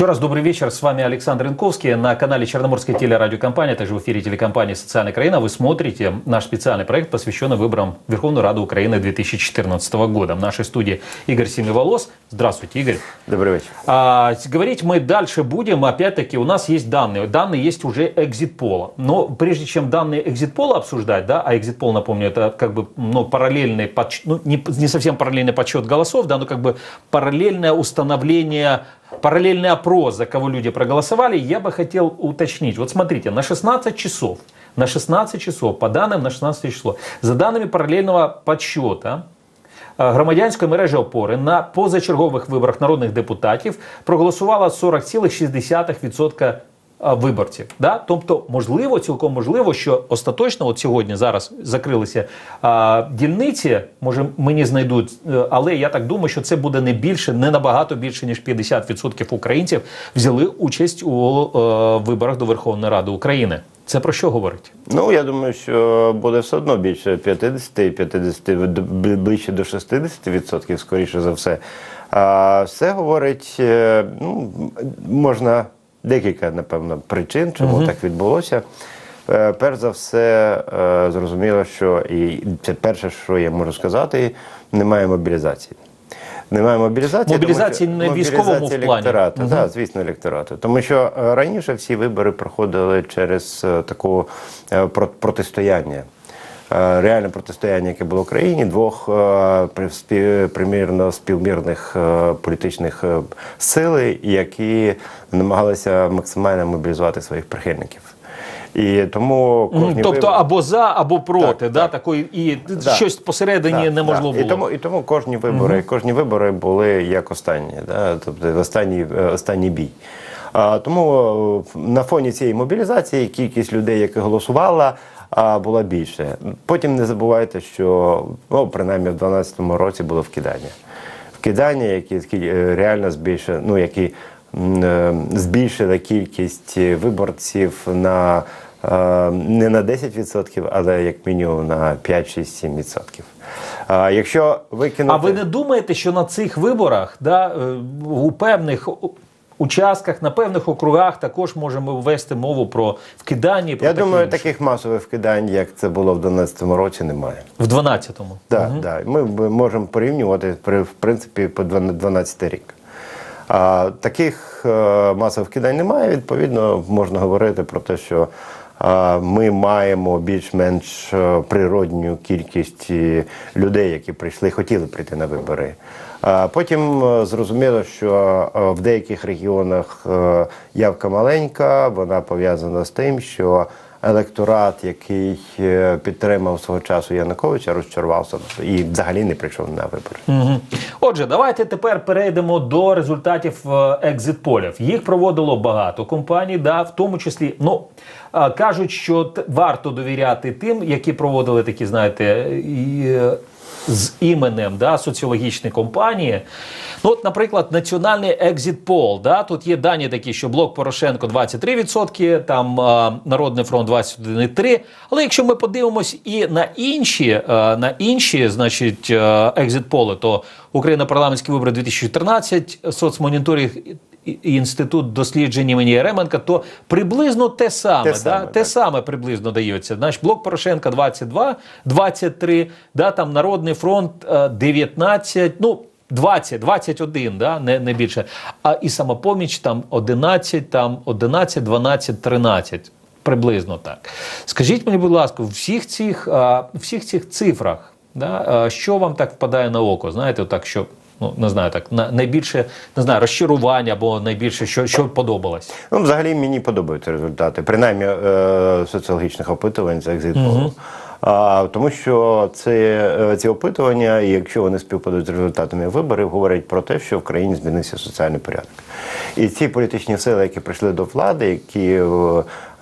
Еще раз добрый вечер. С вами Александр Инковский на канале Черноморской телерадиокомпании, также в эфире телекомпании «Социальная Украина». Вы смотрите наш специальный проект, посвященный выборам Верховной Рады Украины 2014 года. В нашей студии Игорь Семиволос. Здравствуйте, Игорь. Добрый вечер. А, говорить мы дальше будем. Опять-таки, у нас есть данные. Данные есть уже экзит-пола. Но прежде чем данные экзит-пола обсуждать, да, а экзит-пол, напомню, это как бы ну, параллельный, подсч... ну, не, не совсем параллельный подсчет голосов, да, но как бы параллельное установление параллельный опрос, за кого люди проголосовали, я бы хотел уточнить. Вот смотрите, на 16 часов, на 16 часов, по данным на 16 число, за даними паралельного подсчета, е, громадянської мережі опори на позачергових виборах народних депутатів проголосувало 40,6% виборців. Да? Тобто, можливо, цілком можливо, що остаточно, от сьогодні зараз закрилися а, дільниці, може мені знайдуть, е, але я так думаю, що це буде не більше, не набагато більше ніж 50% українців взяли участь у е, виборах до Верховної Ради України. Це про що говорить? Ну, я думаю, що буде все одно більше 50 і 50, ближче до 60%, скоріше за все. А все говорить, е, ну, можна декілька, напевно, причин, чому так відбулося. Е, Перш за все, е, зрозуміло, що і це перше, що я можу сказати, немає мобілізації. Немає мобілізації. тому Мобілізації що- не військовому в плані. електорату, так, звісно, електорату. Тому що е, раніше всі вибори проходили через таку про- протистояння. Е, Реальне протистояння, яке було в країні, двох е, примірно співмірних е, політичних сил, які намагалися максимально мобілізувати своїх прихильників. І тому кожні Тобто вибори- або за, або проти, Так, да, так. такої і Да. щось посередині Да, неможливо да. було. І тому, і тому кожні вибори, кожні вибори були як останні, да? тобто останній, останній бій. Тому е, на фоні цієї мобілізації кількість людей, які голосувала, була більше. Потім не забувайте, що ну, принаймні в 2012 році було вкидання. Вкидання, які, е, реально збільшили, ну, які е, збільшили кількість виборців на не на 10%, але як мінімум на 5-6-7%. А якщо викинути... А ви не думаєте, що на цих виборах, да, у певних участках, на певних округах також можемо ввести мову про вкидання? Про Я думаю, інше? таких масових вкидань, як це було в 2012 році, немає. в 12-му. Да, да. Ми можемо порівнювати в принципі по 12 рік. А, таких е, масових кидань немає. Відповідно, можна говорити про те, що е, ми маємо більш-менш е, природню кількість е, людей, які прийшли, хотіли прийти на вибори. Потім е, зрозуміло, що е, в деяких регіонах е, явка маленька, вона пов'язана з тим, що електорат, який підтримав свого часу Януковича, розчарувався і взагалі не прийшов на вибори. Мгм. Отже, давайте тепер перейдемо до результатів екзит-полів. Їх проводило багато компаній, да, в тому числі, ну кажуть, що варто довіряти тим, які проводили такі, знаєте, з іменем да, соціологічні компанії. Ну, от, наприклад, національний екзит пол. Да, тут є дані такі, що блок Порошенко 23%, там а, Народний фронт 21,3%. Але якщо ми подивимось і на інші, е, на інші, значить, е, екзит поли, то Україна парламентські вибори 2014, соцмоніторинг інститут досліджень імені Яременка, то приблизно те саме, Те да, саме, те так. саме приблизно дається. Значить, блок Порошенка 22, 23, да, там Народний фронт е, 19, ну 20, 21, да, не, не більше. А і самопоміч там 11, там 11, 12, 13. Приблизно так. Скажіть мені, будь ласка, в всіх цих, всіх цих цифрах, да, що вам так впадає на око? Знаєте, так що. Ну, не знаю, так на найбільше не знаю, розчарування або найбільше, що, що подобалось. Ну, взагалі мені подобаються результати, принаймні е, соціологічних опитувань за екзит А, тому що це, е, ці опитування, і якщо вони співпадуть з результатами виборів, говорять про те, що в країні змінився соціальний порядок. І ці політичні сили, які прийшли до влади, які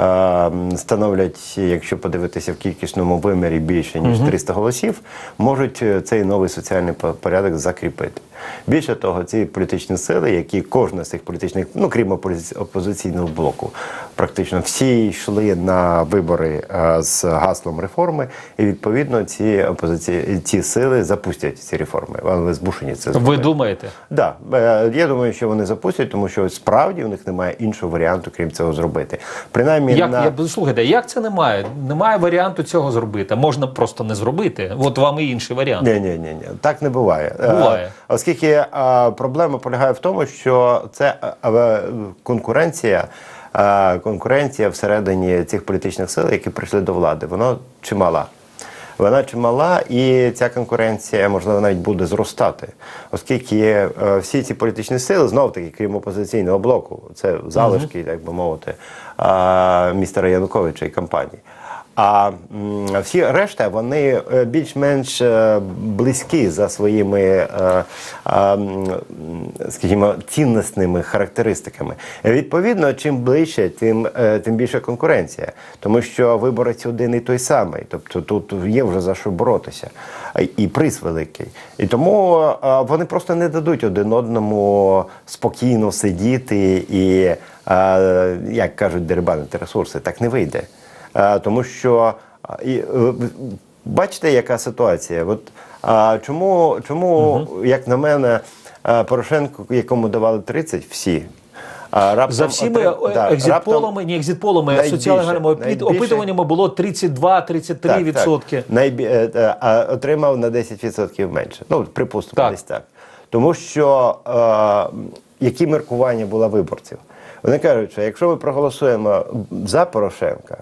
е, становлять, якщо подивитися в кількісному вимірі більше ніж 300 голосів, можуть е, цей новий соціальний порядок закріпити. Більше того, ці політичні сили, які кожна з цих політичних, ну крім опози- опозиційного блоку, Практично всі йшли на вибори е, з гаслом реформи, і відповідно ці опозиції ці сили запустять ці реформи. Вони змушені це Ви зробити. думаєте? Да, е, я думаю, що вони запустять, тому що справді у них немає іншого варіанту, крім цього зробити. Принаймні Як на я слухайте, як це немає? Немає варіанту цього зробити. Можна просто не зробити. От вам і інший варіант. Ні, ні, ні, ні, так не буває. Е, Буває. Оскільки проблема полягає в тому, що це е, е, конкуренція. Конкуренція всередині цих політичних сил, які прийшли до влади, вона чимала. Вона чимала, і ця конкуренція, можливо, навіть буде зростати, оскільки е, всі ці політичні сили, знов таки, крім опозиційного блоку, це залишки, так би мовити, містера Януковича і компанії. А всі решта вони е, більш-менш е, близькі за своїми, е, скажімо, цінностними характеристиками. Відповідно, чим ближче, тим, тим більше конкуренція, тому що виборець один і той самий. Тобто тут є вже за що боротися, і приз великий. І тому вони просто не дадуть один одному спокійно сидіти і, як кажуть, дерибанити ресурси. Так не вийде. Е, Тому що і, е, бачите, яка ситуація? От, чому, чому як на мене, е, Порошенко, якому давали 30, всі. а, раптом За всіми отри- да, екзитполами, не екзитполами, а соціальними опит- опитуваннями було 32-33 відсотки. Найбі... а отримав на 10% менше. Ну, припустимо, Так. десь так. Тому що е, які міркування була виборців? Вони кажуть, що якщо ми проголосуємо за Порошенка,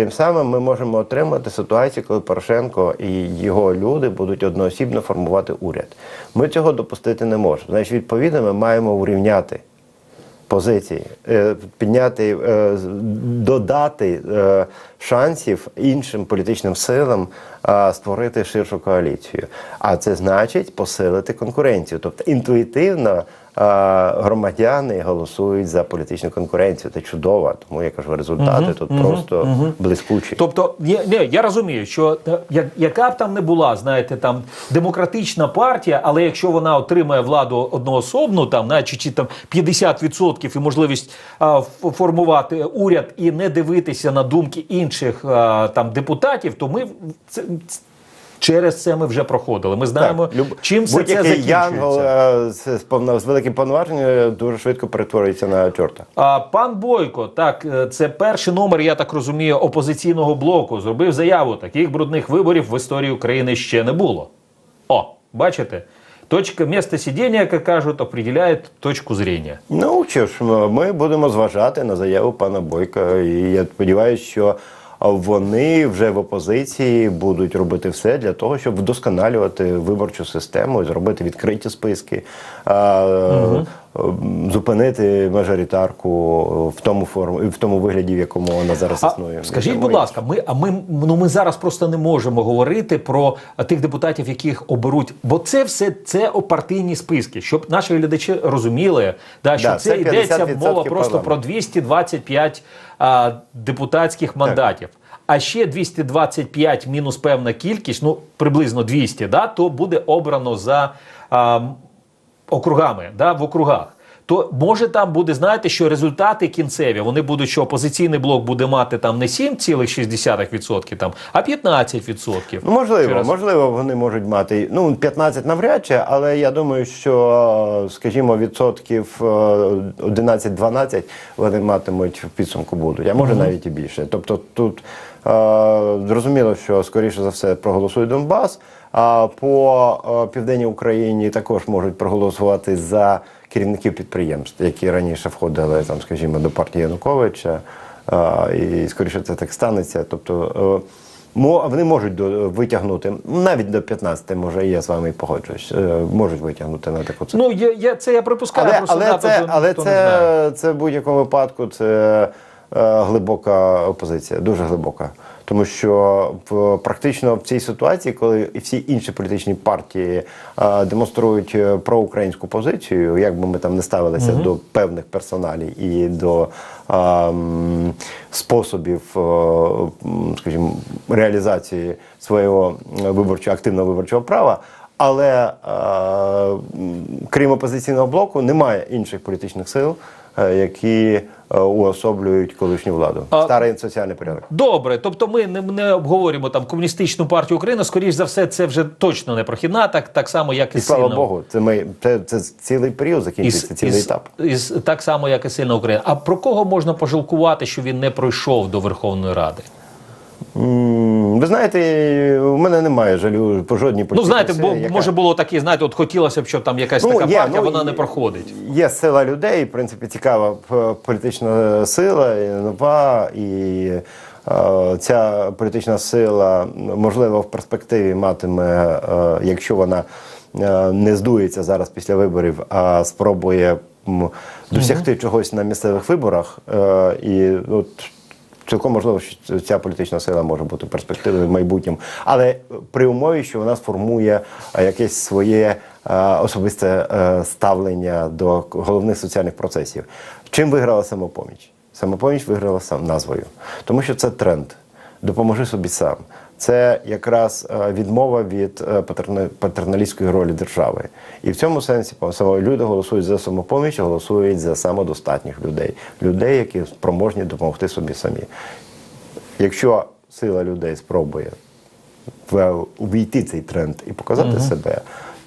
тим самим ми можемо отримати ситуацію, коли Порошенко і його люди будуть одноосібно формувати уряд. Ми цього допустити не можемо. Значить, відповідно, ми маємо урівняти позиції, е, підняти, е, додати е, шансів іншим політичним силам створити ширшу коаліцію. А це значить посилити конкуренцію. Тобто інтуїтивно громадяни голосують за політичну конкуренцію. Це чудово. Тому я кажу, результати тут просто блискучі. Тобто, я, не, я розумію, що е, я- яка б там не була, знаєте, там демократична партія, але якщо вона отримає владу одноособну, там, наче чи там 50% і можливість а, формувати уряд і не дивитися на думки інших а, там депутатів, то ми це, через це ми вже проходили. Ми знаємо, Так, люб- чим все це закінчується. янгол е, з, з великим повноваженням дуже швидко перетворюється на чорта. А, пан Бойко, так, е, це перший номер, я так розумію, опозиційного блоку. Зробив заяву. Таких брудних виборів в історії України ще не було. О, бачите? Точка місце сидіння, як кажуть, определяє точку зрення. Ну що ж, ми будемо зважати на заяву пана Бойка. І я сподіваюся, що вони вже в опозиції будуть робити все для того, щоб вдосконалювати виборчу систему, зробити відкриті списки, м, зупинити мажоритарку в тому формі, в тому вигляді, в якому вона зараз А, існує. скажіть, І будь ласка, ми, а ми, ну, ми зараз просто не можемо говорити про тих депутатів, яких оберуть, бо це все це партійні списки, щоб наші глядачі розуміли, да, що Да, це, це йдеться 50% мова просто про парламенту. 225 а, депутатських мандатів. А ще 225 мінус певна кількість, ну приблизно 200, да, то буде обрано за а, округами, да, в округах. То може там буде, знаєте, що результати кінцеві, вони будуть, що опозиційний блок буде мати там не 7,6%, там, а 15%. Ну, можливо, Через- можливо, вони можуть мати ну 15 навряд чи, але я думаю, що, скажімо, відсотків е, 11-12 вони матимуть в підсумку будуть, а може навіть і більше. Тобто тут е, зрозуміло, що скоріше за все проголосує Донбас. А по е, південній Україні також можуть проголосувати за керівників підприємств, які раніше входили там, скажімо, до партії Януковича. І скоріше це так станеться. Тобто е, вони можуть витягнути навіть до 15, може, я з вами погоджуюсь, е, можуть витягнути на таку цифру. Ну, я, я, це я припускаю, але просто але, дату це, але ніхто не знає. це, це в будь-якому випадку це е, глибока опозиція, дуже глибока. Тому що в, практично в цій ситуації, коли і всі інші політичні партії е, демонструють е, проукраїнську позицію, як би ми там не ставилися до певних персоналів і до е, способів, е, скажімо, реалізації свого виборчого активного виборчого права. Але е, крім опозиційного блоку, немає інших політичних сил, які е, уособлюють колишню владу. А- Старий соціальний порядок. Добре, тобто ми не, не обговорюємо там комуністичну партію України. Скоріш за все, це вже точно не прохідна, так, так само, як і, І слава сильно. Богу, це ми це, це цілий період закінчиться. цілий етап. із, так само, як і сильна Україна. А про кого можна пожалкувати, що він не пройшов до Верховної Ради? Ви знаєте, у мене немає жалю по жодній Ну, знаєте, бо яка- може було таке, знаєте, от хотілося б, щоб там якась Ну, така є, партія, ну, вона не проходить. Є сила людей, в принципі, цікава політична сила, і нова, і е, ця політична сила, можливо, в перспективі матиме, е, якщо вона е, не здується зараз після виборів, а спробує досягти чогось на місцевих виборах. Е, і от, Цілком можливо, що ця політична сила може бути перспективою в майбутньому, але при умові, що вона сформує якесь своє е, особисте е, ставлення до головних соціальних процесів. Чим виграла самопоміч? Самопоміч виграла сам назвою, тому що це тренд. Допоможи собі сам. Це якраз е, відмова від е, патерналістської ролі держави. І в цьому сенсі люди голосують за самопоміч, голосують за самодостатніх людей, людей, які спроможні допомогти собі самі. Якщо сила людей спробує в- увійти цей тренд і показати себе,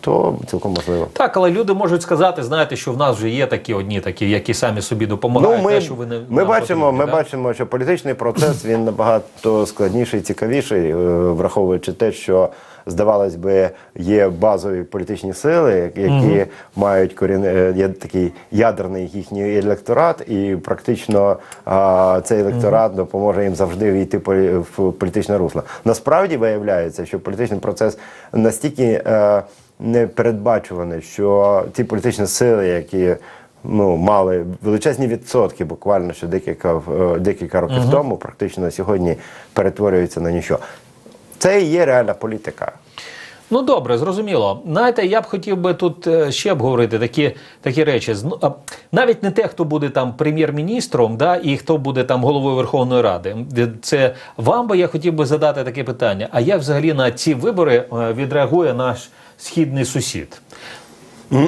то цілком можливо. Так, але люди можуть сказати, знаєте, що в нас вже є такі одні, такі, які самі собі допомагають. Ну, ми, те, що ви не, ми, бачимо, потрібні, ми да? бачимо, що політичний процес він набагато складніший і цікавіший, е, враховуючи те, що здавалось би, є базові політичні сили, які мають корін... е, є такий ядерний їхній електорат, і практично а, цей електорат допоможе їм завжди війти в політичне русло. Насправді виявляється, що політичний процес настільки. Е, непередбачуваний, що ті політичні сили, які ну, мали величезні відсотки, буквально ще декілька, е, декілька років тому, практично сьогодні перетворюються на нічого. Це і є реальна політика. Ну добре, зрозуміло. Знаєте, я б хотів би тут е, ще обговорити такі, такі речі. Ну, Навіть не те, хто буде там прем'єр-міністром, да, і хто буде там головою Верховної Ради. Це вам би я хотів би задати таке питання. А як взагалі на ці вибори е, відреагує наш східний сусід?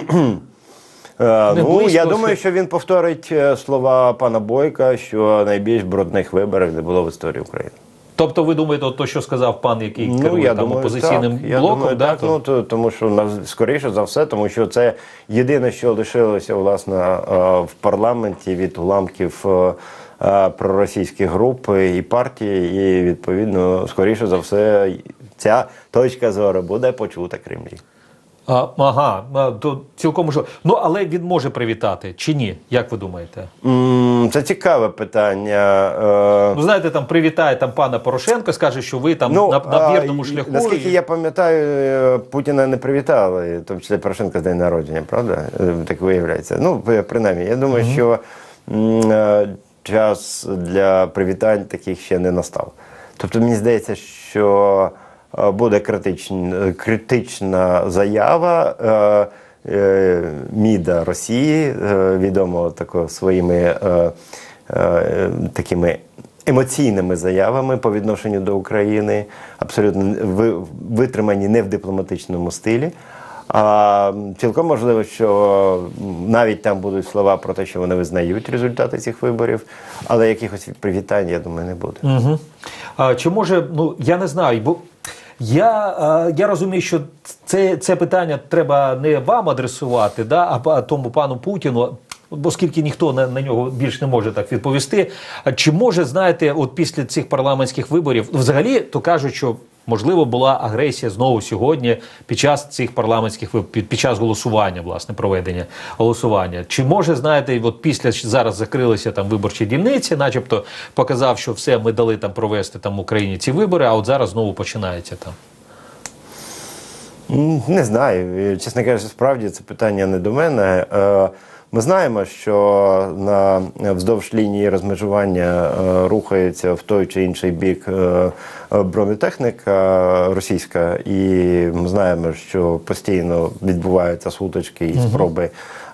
Е, Не ну, близько, я думаю, що він повторить слова пана Бойка, що найбільш брудних виборів не було в історії України. Тобто, ви думаєте, от то, що сказав пан, який Ну, керує я там думаю, опозиційним так. Я блоком, думаю, да, так, то- ну, то, тому що скоріше за все, тому що це єдине, що лишилося власне е, в парламенті від уламків е, е, проросійських груп і партії, і відповідно, скоріше за все, ця точка зору буде почута Кремлі. А, ага, а, то цілком можливо. Ну, але він може привітати чи ні? Як ви думаєте? Це цікаве питання. е, Ну, знаєте, там привітає там пана Порошенка, скаже, що ви там на, на вірному і- шляху. Наскільки і- я пам'ятаю, е, Путіна не привітали, в тому числі Порошенка з день народження, правда? Е, Так виявляється. Ну, при- принаймні, я думаю, що м, е, час для привітань таких ще не настав. Тобто, мені здається, що буде критичн- критична заява. е, е, МІДа Росії, е, відомо тако своїми е, е, такими емоційними заявами по відношенню до України, абсолютно витримані не в дипломатичному стилі. А цілком можливо, що навіть там будуть слова про те, що вони визнають результати цих виборів, але якихось привітань, я думаю, не буде. Угу. А, чи може, ну я не знаю, бо я, е, я розумію, що це, це питання треба не вам адресувати, да, а тому пану Путіну. Оскільки ніхто на, на нього більш не може так відповісти. Чи може, знаєте, от після цих парламентських виборів, взагалі, то кажуть, що можливо була агресія знову сьогодні під час цих парламентських під, час голосування, власне, проведення голосування. Чи може, знаєте, от після зараз закрилися там виборчі дільниці, начебто показав, що все, ми дали там провести там Україні ці вибори, а от зараз знову починається там. Не знаю. Чесно кажучи, справді це питання не до мене. Ми знаємо, що на вздовж лінії розмежування е, рухається в той чи інший бік е, бронетехніка російська, і ми знаємо, що постійно відбуваються сутички і спроби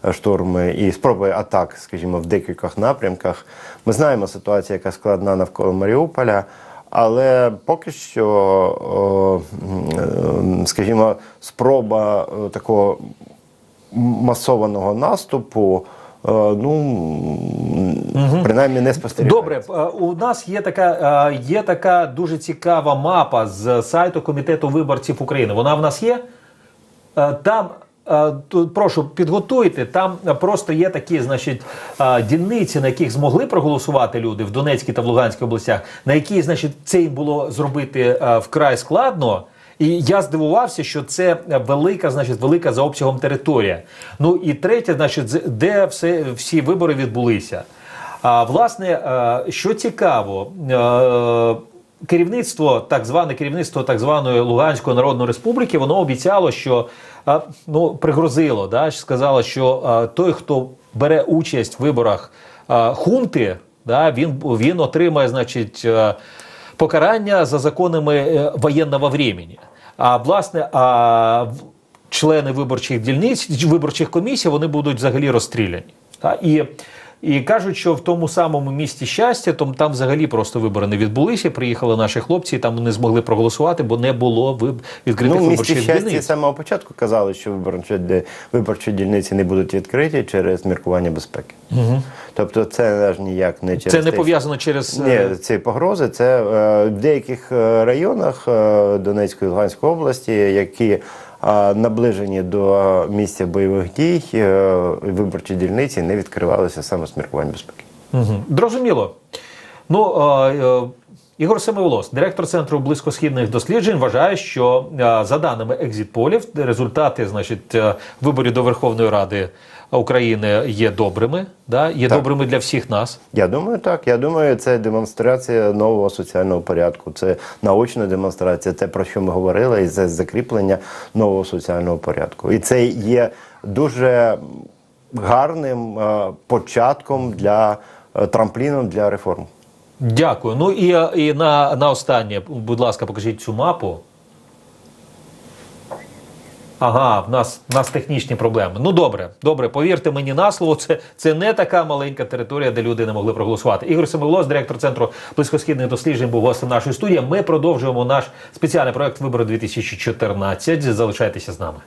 е, штурми, і спроби атак, скажімо, в декількох напрямках. Ми знаємо ситуацію, яка складна навколо Маріуполя. Але поки що, скажімо, спроба такого масованого наступу ну принаймні не спостерігається. Добре, е, у нас є така, е, є така дуже цікава мапа з сайту Комітету виборців України. Вона в нас є. Е, Там е, прошу підготуйте. Там е, просто є такі, значить, е, дільниці, на яких змогли проголосувати люди в Донецькій та в Луганській областях, на які, значить, це їм було зробити е, вкрай складно. І я здивувався, що це велика, значить, велика за обсягом територія. Ну і третє, значить, де все, всі вибори відбулися. А власне, е, що цікаво, е, керівництво, так зване керівництво так званої Луганської Народної Республіки, воно обіцяло, що е, ну пригрозило, да, сказало, що той, хто бере участь в виборах хунти, да, він, він отримає, значить. покарання за законами воєнного времени. А власне, а члени виборчих дільниць, виборчих комісій, вони будуть взагалі розстріляні. І, і кажуть, що в тому самому місті щастя, там, там взагалі просто вибори не відбулися. Приїхали наші хлопці, і там не змогли проголосувати, бо не було виб... відкритих Ну, виборчих щастя з дільниць. самого початку казали, що виборчі, виборчі дільниці не будуть відкриті через міркування безпеки. Угу. Тобто це аж ніяк не через Це не пов'язано через Ні, е, ці погрози це е, в деяких е, районах е, Донецької Луганської області, які наближені до місця бойових дій, е, виборчі дільниці не відкривалися саме з міркувань безпеки. Угу. Ну, е, е, Ігор Семиволос, директор Центру близькосхідних досліджень, вважає, що е, за даними екзітполів, результати значить, виборів до Верховної Ради України є добрими, да? є Так. добрими для всіх нас. Я думаю, так. Я думаю, це демонстрація нового соціального порядку. Це наочна демонстрація, те, про що ми говорили, і це закріплення нового соціального порядку. І це є дуже гарним е, початком для е, трампліном для реформ. Дякую. Ну і, і на, на останнє, будь ласка, покажіть цю мапу. Ага, в нас, в нас технічні проблеми. Ну добре, добре, повірте мені на слово, це, це не така маленька територія, де люди не могли проголосувати. Ігор Семилос, директор центру близькосхідних досліджень, був гостем нашої студії. Ми продовжуємо наш спеціальний проект вибору 2014. Залишайтеся з нами.